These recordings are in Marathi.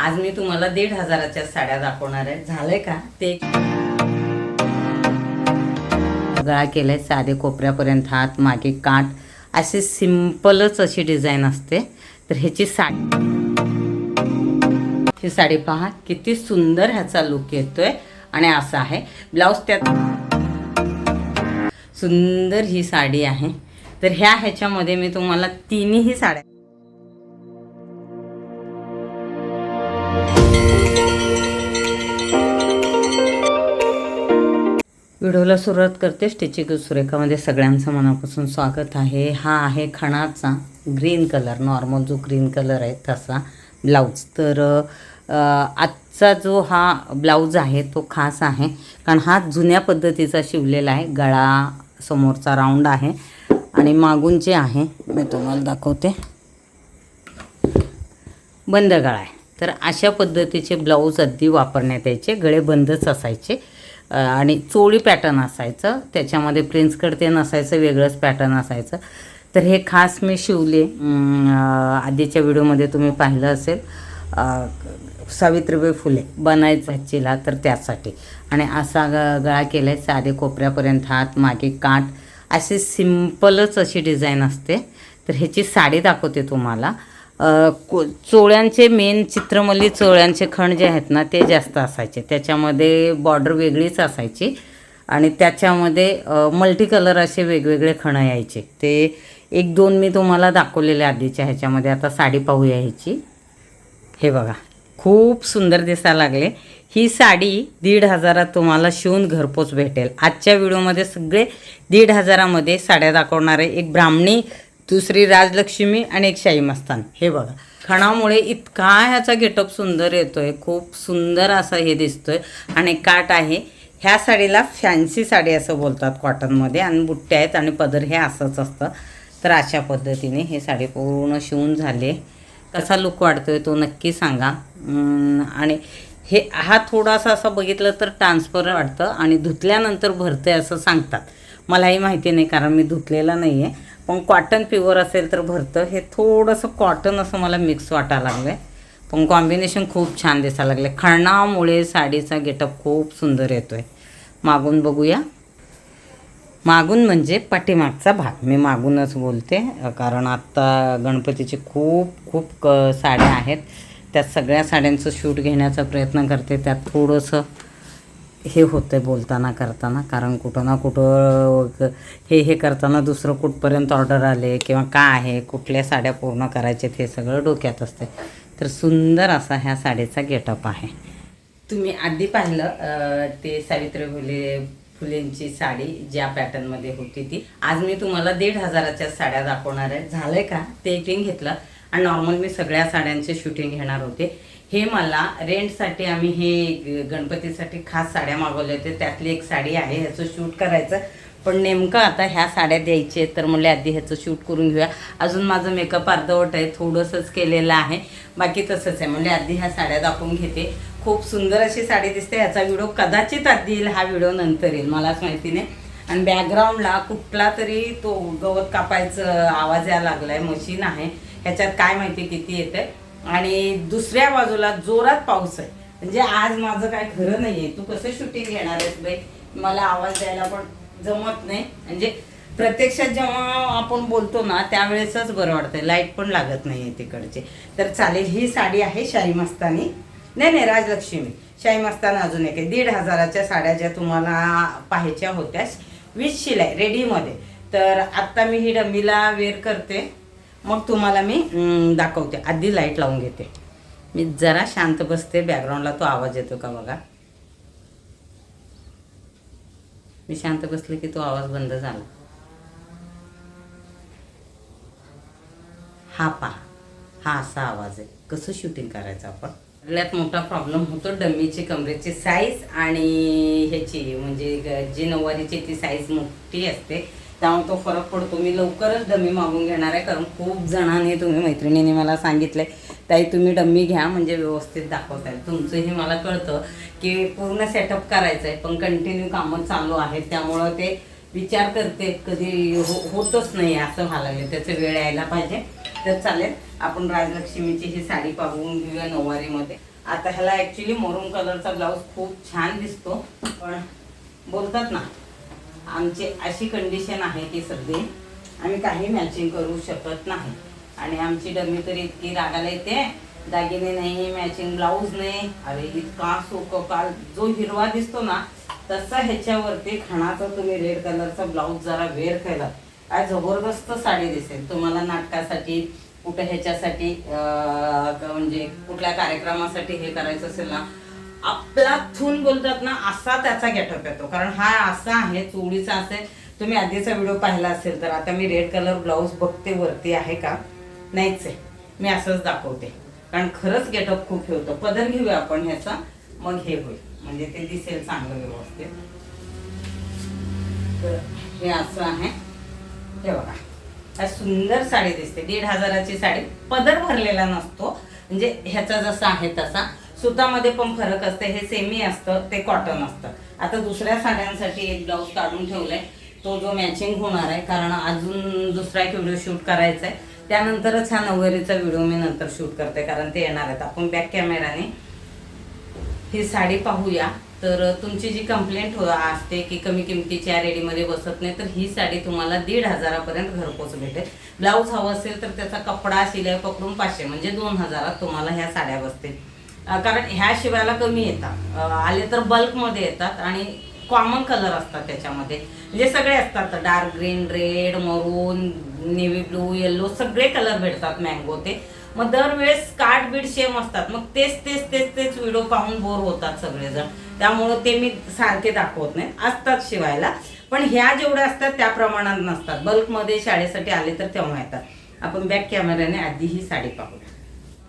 आज मी तुम्हाला दीड हजाराच्या साड्या दाखवणार आहे. झालंय का? ते गळा केलाय साधे कोपऱ्यापर्यंत हात मागे काठ. अशी सिम्पलच अशी डिझाईन असते. तर ह्याची साडी ही साडी पहा किती सुंदर ह्याचा लुक येतोय आणि असा आहे. ब्लाऊज त्यात सुंदर ही साडी आहे. तर ह्या ह्याच्यामध्ये मी तुम्हाला तिन्ही साड्या व्हिडिओला सुरुवात करते स्टिचिंग सुरेखामध्ये सगळ्यांचं मनापासून स्वागत आहे. हा आहे खणाचा ग्रीन कलर नॉर्मल जो ग्रीन कलर आहे तसा ब्लाऊज. तर आजचा जो हा ब्लाऊज आहे तो खास आहे कारण हा जुन्या पद्धतीचा शिवलेला आहे गळा समोरचा राऊंड आहे. आणि मागून जे आहे मी तुम्हाला दाखवते. बंद गळा आहे. तर अशा पद्धतीचे ब्लाऊज अगदी वापरण्यात यायचे गळे बंदच असायचे. आणि चोळी पॅटर्न असायचं. त्याच्यामध्ये प्रिन्स कट ते नसायचं वेगळंच पॅटर्न असायचं. तर हे खास मी शिवले. आधीच्या व्हिडिओमध्ये तुम्ही पाहिलं असेल. सावित्रीबाई फुले बनायचं चिला तर त्यासाठी. आणि असा ग गळा केला आहे साधे कोपऱ्यापर्यंत हात मागे काठ. अशी सिम्पलच अशी डिझाईन असते. तर ह्याची साडी दाखवते तुम्हाला. को चोळ्यांचे मेन चित्रमल्ली चोळ्यांचे खण जे आहेत ना ते जास्त असायचे. त्याच्यामध्ये बॉर्डर वेगळीच असायची आणि त्याच्यामध्ये मल्टी कलर असे वेगवेगळे खणं यायचे. ते एक दोन मी तुम्हाला दाखवलेले आधीच्या ह्याच्यामध्ये. आता साडी पाहूया ह्याची हे बघा खूप सुंदर दिसायला लागले. ही साडी दीड हजारात तुम्हाला शिवून घरपोच भेटेल. आजच्या व्हिडिओमध्ये सगळे दीड हजारामध्ये साड्या दाखवणारे एक ब्राह्मणी दुसरी राजलक्ष्मी आणि एक शाही मस्तान. हे बघा. खणामुळे इतका ह्याचा गेटअप सुंदर येतो आहे खूप सुंदर असा हे दिसतो आहे आणि काट आहे. ह्या साडीला फॅन्सी साडी असं बोलतात कॉटनमध्ये आणि बुट्ट्या आहेत आणि पदर हे असंच असतं. तर अशा पद्धतीने हे साडी पूर्ण शिवून झाले. कसा लुक वाढतो आहे तो नक्की सांगा. आणि हे हा थोडासा असं बघितलं तर ट्रान्सफर वाटतं आणि धुतल्यानंतर भरते असं सांगतात. मलाही माहिती नाही कारण मी धुतलेला नाही आहे पण कॉटन प्युअर असेल तर भरतं. हे थोडंसं कॉटन असं मला मिक्स वाटायला लागलं आहे पण कॉम्बिनेशन खूप छान दिसायला लागले खणामुळे साडीचा गेटअप खूप सुंदर येतो आहे मागून बघूया. मागून म्हणजे पाठीमागचा भाग. मी मागूनच बोलते कारण आत्ता गणपतीचे खूप खूप क साड्या आहेत. त्या सगळ्या साड्यांचं शूट घेण्याचा प्रयत्न करते. त्यात थोडंसं हे होतं बोलताना करताना कारण कुठं ना कुठं हे हे करताना दुसरं कुठपर्यंत ऑर्डर आले किंवा काय आहे कुठल्या साड्या पूर्ण करायचे हे सगळं डोक्यात असते तर सुंदर असा ह्या साडीचा गेटअप आहे. तुम्ही आधी पाहिलं ते सावित्री फुले फुलेंची साडी ज्या पॅटर्नमध्ये होती ती. आज मी तुम्हाला दीड हजाराच्या साड्या दाखवणार आहे. झालं आहे का? ते एक घेतलं. आणि नॉर्मल मी सगळ्या साड्यांचे शूटिंग घेणार होते. हे मला रेंटसाठी आम्ही हे गणपतीसाठी खास साड्या मागवल्या होत्या. त्यातली एक साडी आहे ह्याचं शूट करायचं. पण नेमकं आता ह्या साड्या द्यायचे तर म्हणले आधी ह्याचं शूट करून घेऊया. अजून माझं मेकअप अर्धवट आहे थोडंसंच केलेलं आहे. बाकी तसंच आहे. म्हणजे आधी ह्या साड्या दाखवून घेते. खूप सुंदर अशी साडी दिसते. ह्याचा व्हिडिओ कदाचित आधी येईल हा व्हिडिओ नंतर येईल. मलाच माहिती नाही. आणि बॅकग्राऊंडला कुठला तरी तो गवत कापायचं आवाज यायला लागला आहे मशीन आहे. ह्याच्यात काय माहिती किती येते आणि दुसऱ्या बाजूला जोरात पाऊस आहे. म्हणजे आज माझं काय खरं नाही आहे तू कसं शूटिंग घेणार आहेस बाई? मला आवाज द्यायला पण जमत नाही. म्हणजे प्रत्यक्षात जेव्हा आपण बोलतो ना त्यावेळेसच बरं वाटतं लाइट पण लागत नाही आहे तिकडचे. तर चालेल ही साडी आहे शाही मस्तानी. नाही नाही राजलक्ष्मी. शाही मस्ताना अजून एक आहे. दीड हजाराच्या साड्या ज्या तुम्हाला पाहायच्या होत्या वीस शिलाई रेडीमध्ये. तर आत्ता मी ही डमीला वेअर करते. मग तुम्हाला मी दाखवते. आधी लाइट लावून घेते. मी जरा शांत बसते बॅकग्राऊंडला तो आवाज येतो का बघा. मी शांत बसले की तो आवाज बंद झाला. हा पहा. हा असा आवाज आहे. कसं शूटिंग करायचं आपण? सगळ्यात मोठा प्रॉब्लेम होतो डमीची कमरेची साईज आणि ह्याची. म्हणजे जी नऊवारीची ती साईज मोठी असते. त्यामुळे तो फरक पडतो. मी लवकरच डमी मागून घेणार आहे कारण खूप जणांनी तुम्ही मैत्रिणीने मला सांगितलं आहे ताई तुम्ही डम्मी घ्या म्हणजे व्यवस्थित दाखवता येईल तुमचंही मला कळतं की पूर्ण सेटअप करायचं आहे पण कंटिन्यू कामं चालू आहेत. त्यामुळं ते विचार करते कधी हो होतच नाही असं व्हायला त्याचं वेळ यायला पाहिजे. तर चालेल आपण राजलक्ष्मीची ही साडी पाहून घेऊया नऊवारीमध्ये. आता ह्याला ॲक्च्युली मरून कलरचा ब्लाऊज खूप छान दिसतो पण बोलतात ना आमची अशी कंडिशन आहे ती सध्या आम्ही काही मॅचिंग करू शकत नाही. आणि आमची डमी तर इतकी रागाला येते दागिने नाही मॅचिंग ब्लाऊज नाही. अरे इतका सोक काल जो हिरवा दिसतो ना तसा ह्याच्यावरती खाणाचा तुम्ही रेड कलरचा ब्लाऊज जरा वेअर केला काय जबरदस्त साडी दिसेल. तुम्हाला नाटकासाठी कुठं ह्याच्यासाठी म्हणजे कुठल्या कार्यक्रमासाठी हे करायचं असेल ना आपला थून बोलतात ना असा त्याचा गेटअप येतो. कारण हा असा आहे चोळीचा असेल तुम्ही आधीचा व्हिडिओ पाहिला असेल तर आता मी रेड कलर ब्लाऊज बघते वरती आहे का? नाहीच. आहे मी असंच दाखवते. कारण खरंच गेटअप खूप हे होतं. पदर घेऊया आपण ह्याचा. मग हे होईल. म्हणजे ते दिसेल चांगलं व्यवस्थित. तर हे असं आहे. हे बघा. सुंदर साडी दिसते. दीड हजाराची साडी. पदर भरलेला नसतो. म्हणजे ह्याचा जसा आहे तसा. सुतामध्ये पण फरक असते. हे सेमी असतं ते कॉटन असतं. आता दुसऱ्या साड्यांसाठी एक ब्लाऊज काढून ठेवलाय. तो जो मॅचिंग होणार आहे कारण अजून दुसरा एक व्हिडिओ शूट करायचा आहे त्यानंतरच हा नववारीचा व्हिडिओ मी नंतर शूट करते कारण ते येणार आहेत. आपण बॅक कॅमेराने ही साडी पाहूया. तर तुमची जी कंप्लेंट हो असते की कमी किमतीच्या रेडीमध्ये बसत नाही तर ही साडी तुम्हाला दीड हजारापर्यंत घरपोच भेटेल. ब्लाऊज हवं असेल तर त्याचा कपडा शिलाई पकडून पाचशे म्हणजे दोन हजारात तुम्हाला ह्या साड्या बसतील. कारण ह्या शिवायला कमी येतात. आले तर बल्कमध्ये येतात आणि कॉमन कलर असतात त्याच्यामध्ये. म्हणजे सगळे असतात dark green red maroon navy blue yellow सगळे कलर भेटतात मँगो ते. मग दरवेळेस कार्ड बीड सेम असतात. मग तेच तेच तेच तेच व्हिडिओ पाहून बोर होतात सगळेजण. त्यामुळं ते मी सारखे दाखवत नाही. असतात शिवायला. पण ह्या जेवढ्या असतात त्या प्रमाणात नसतात. बल्कमध्ये शाळेसाठी आले तर तेव्हा येतात. आपण बॅक कॅमेऱ्याने आधी ही साडी पाहूया.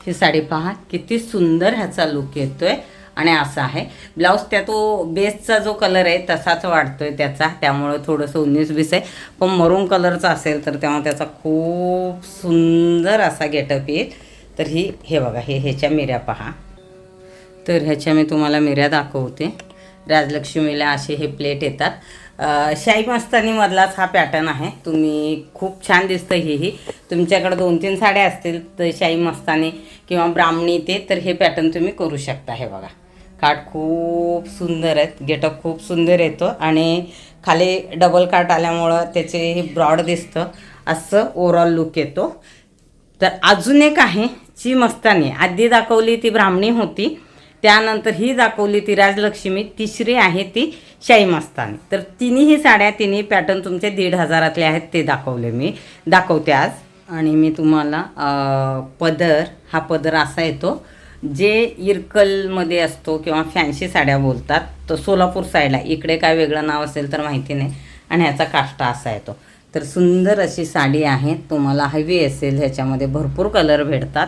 ही साडी पहा किती सुंदर ह्याचा लुक येतोय. आणि असा आहे. ब्लाऊज त्या तो बेसचा जो कलर आहे तसाच वाढतोय त्याचा. त्यामुळं थोडंसं उन्नीस बीस आहे. पण मरून कलरचा असेल तर तेव्हा त्याचा खूप सुंदर असा गेटअप येईल. तर ही हे बघा हे ह्याच्या मिऱ्या पहा. तर ह्याच्या मी तुम्हाला मिऱ्या दाखवते. राजलक्ष्मीला असे हे प्लेट येतात. शाही मस्तानीमधलाच हा पॅटर्न आहे. तुम्ही खूप छान दिसतं हेही. तुमच्याकडे दोन तीन साड्या असतील तर शाही मस्तानी किंवा ब्राह्मणी ते तर हे पॅटर्न तुम्ही करू शकता. हे बघा. काठ खूप सुंदर आहेत. गेटअप खूप सुंदर येतो आणि खाली डबल काट आल्यामुळं त्याचे हे ब्रॉड दिसतं. असं ओव्हरऑल लुक येतो. तर अजून एक आहे जी मस्तानी. आधी दाखवली ती ब्राह्मणी होती. त्यानंतर ही दाखवली ती राजलक्ष्मी तिसरी आहे ती शाही मस्तानी तर तिन्ही साड्या तिन्ही पॅटर्न तुमचे दीड हजारातले आहेत ते दाखवले मी. दाखवते आज. आणि मी तुम्हाला पदर हा पदर असा येतो जे इरकलमध्ये असतो किंवा फॅन्सी साड्या बोलतात तर सोलापूर साईडला. इकडे काय वेगळं नाव असेल तर माहिती नाही. आणि ह्याचा काष्टा असा येतो. तर सुंदर अशी साडी आहे. तुम्हाला हवी असेल ह्याच्यामध्ये भरपूर कलर भेटतात.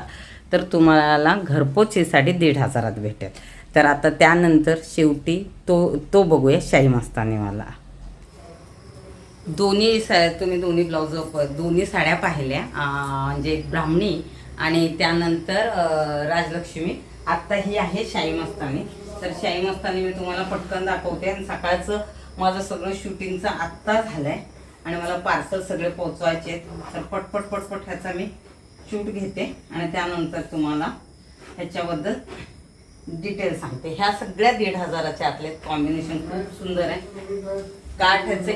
तर तुम्हाला घरपोच ही साडी दीड हजारात भेटेल. तर आता त्यानंतर शेवटी तो तो बघूया शाही मस्तानीवाला दोन्ही सा तुम्ही दोन्ही ब्लाऊज दोन्ही साड्या पाहिल्या म्हणजे एक ब्राह्मणी आणि त्यानंतर राजलक्ष्मी. आत्ता ही आहे शाही मस्तानी. तर शाही मस्तानी मी तुम्हाला पटकन दाखवते आणि सकाळचं माझं सगळं शूटिंगचं आत्ता झालं आहे आणि मला पार्सल सगळे पोचवायचे आहेत. तर पटपट पटपट ह्याचा मी शूट घेते आणि त्यानंतर तुम्हाला ह्याच्याबद्दल डिटेल सांगते. ह्या सगळ्या दीड हजाराच्या आतले कॉम्बिनेशन खूप सुंदर आहे. काठ ह्याचे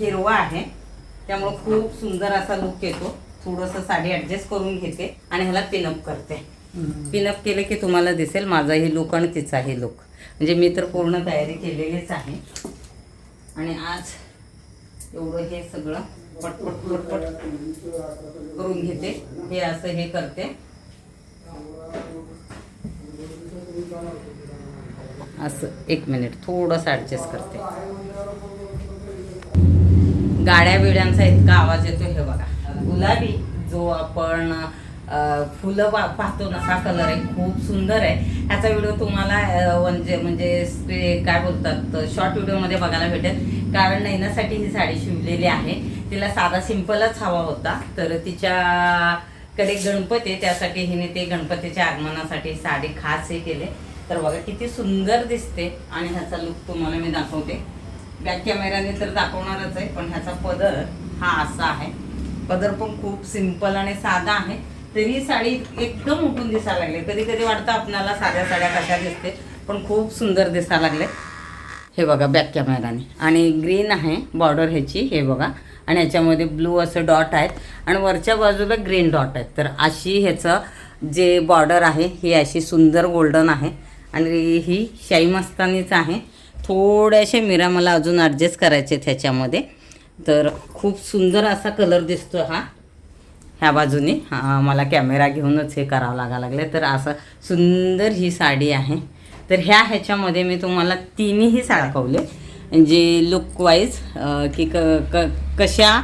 हिरवा आहे. त्यामुळे खूप सुंदर असा लुक येतो. थोडंसं साडी ॲडजस्ट करून घेते आणि ह्याला पिनअप करते. पिनअप केले की तुम्हाला दिसेल माझाही लुक आणि तिचाही लुक म्हणजे मी तर पूर्ण तयारी केलेलीच आहे. आणि आज एवढं हे सगळं पटपट पटपट करून घेते. हे असं हे करते. असं एक मिनिट थोडंसं ॲडजस्ट करते. गाड्या बिड्यांचा इतका आवाज येतो हे बघा. गुलाबी जो आपण फुलं पा पाहतो ना हा कलर आहे खूप सुंदर आहे. ह्याचा व्हिडिओ तुम्हाला म्हणजे म्हणजे काय बोलतात शॉर्ट व्हिडिओमध्ये बघायला भेटेल. कारण नैनासाठी ही साडी शिवलेली आहे. तिला साधा सिंपलच हवा होता. तर तिच्याकडे गणपती आहे त्यासाठी हिने ते गणपतीच्या आगमनासाठी साडी खास हे केले. तर बघा किती सुंदर दिसते. आणि ह्याचा लुक तुम्हाला मी दाखवते. बॅक कॅमेऱ्याने तर दाखवणारच आहे पण ह्याचा पदर हा असा आहे. पदर पण खूप सिंपल आणि साधा आहे. तरी साडी एकदम उठून दिसायला लागली. कधी कधी वाटतं आपणाला साध्या साड्या कशा दिसते पण खूप सुंदर दिसायला लागले. हे बघा बॅक कॅमेराने आणि ग्रीन आहे बॉर्डर ह्याची. हे बघा. आणि ह्याच्यामध्ये ब्लू असं डॉट आहेत. आणि वरच्या बाजूला ग्रीन डॉट आहेत. तर अशी ह्याचं जे बॉर्डर आहे ही अशी सुंदर गोल्डन आहे. आणि ही शाई मस्तानीच आहे. थोड्याशा मिरा मला अजून ॲडजस्ट करायचे आहेत ह्याच्यामध्ये. तर खूप सुंदर असा कलर दिसतो हा. ह्या बाजूने. मला कॅमेरा घेऊनच हे करावं लागा लागले तर असं सुंदर ही साडी आहे. तर ह्या ह्याच्यामध्ये मी तुम्हाला तिन्ही साड्या जे लुकवाईज की क क कशा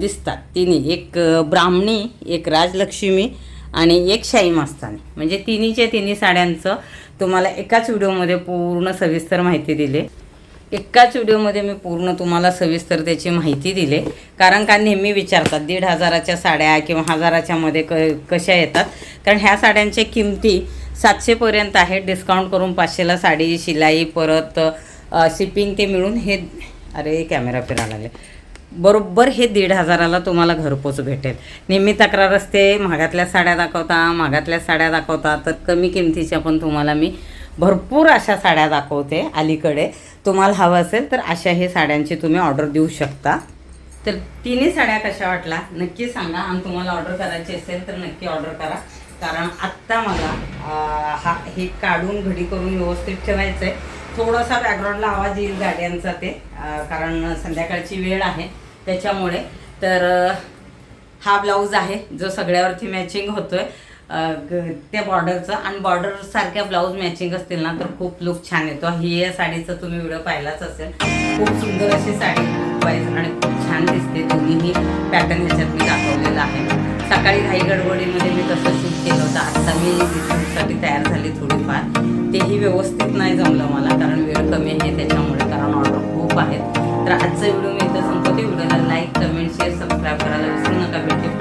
दिसतात. तिन्ही. एक ब्राह्मणी एक राजलक्ष्मी आणि एक शाही मस्तानी. म्हणजे तिन्हीच्या तिन्ही साड्यांचं तुम्हाला एकाच व्हिडिओमध्ये पूर्ण सविस्तर माहिती दिली. एकाच व्हिडिओमध्ये मी पूर्ण तुम्हाला सविस्तर त्याची माहिती दिली. कारण का नेहमी विचारतात दीड हजाराच्या साड्या किंवा हजाराच्या मध्ये क कशा येतात? कारण ह्या साड्यांच्या किमती सातशेपर्यंत आहे. डिस्काउंट करून पाचशेला साडी शिलाई परत शिपिंग ते मिळून हे अरे कॅमेरा फिरायला लागले. बरोबर हे दीड हजाराला तुम्हाला घरपोच भेटेल. नेहमी तक्रार असते महागातल्या साड्या दाखवता महागातल्या साड्या दाखवता तर कमी किमतीच्या पण तुम्हाला मी भरपूर अशा साड्या दाखवते अलीकडे. तुम्हाला हवं असेल तर अशा हे साड्यांची तुम्ही ऑर्डर देऊ शकता. तर तिन्ही साड्या कशा वाटला नक्की सांगा. आणि तुम्हाला ऑर्डर करायची असेल तर नक्की ऑर्डर करा. कारण आत्ता मला हा हे काढून घडी करून व्यवस्थित ठेवायचं आहे थोडासा बॅकग्राऊंडला आवाज येईल गाड्यांचा ते कारण संध्याकाळची वेळ आहे त्याच्यामुळे. तर हा ब्लाऊज आहे जो सगळ्यावरती मॅचिंग होतोय. त्या बॉर्डरचं आणि बॉर्डर सारख्या ब्लाऊज मॅचिंग असतील ना तर खूप लुक छान येतो. ही या साडीचा तुम्ही व्हिडिओ पाहिलाच असेल. खूप सुंदर अशी साडी वाईज आणि खूप छान दिसते. दोन्हीही पॅटर्न ह्याच्यात मी दाखवलेला आहे. सकाळी घाई गडबडीमध्ये मी तसं शूट केलं होतं. आता मी शूटसाठी तयार झाली थोडीफार. तेही व्यवस्थित नाही जमलं मला कारण वेळ कमी आहे त्याच्यामुळे कारण ऑर्डर खूप आहेत. तर आजचं व्हिडिओ मी इथं संपत्ती व्हिडिओला लाईक कमेंट शेअर सबस्क्राईब करायला विसरू नका भेटते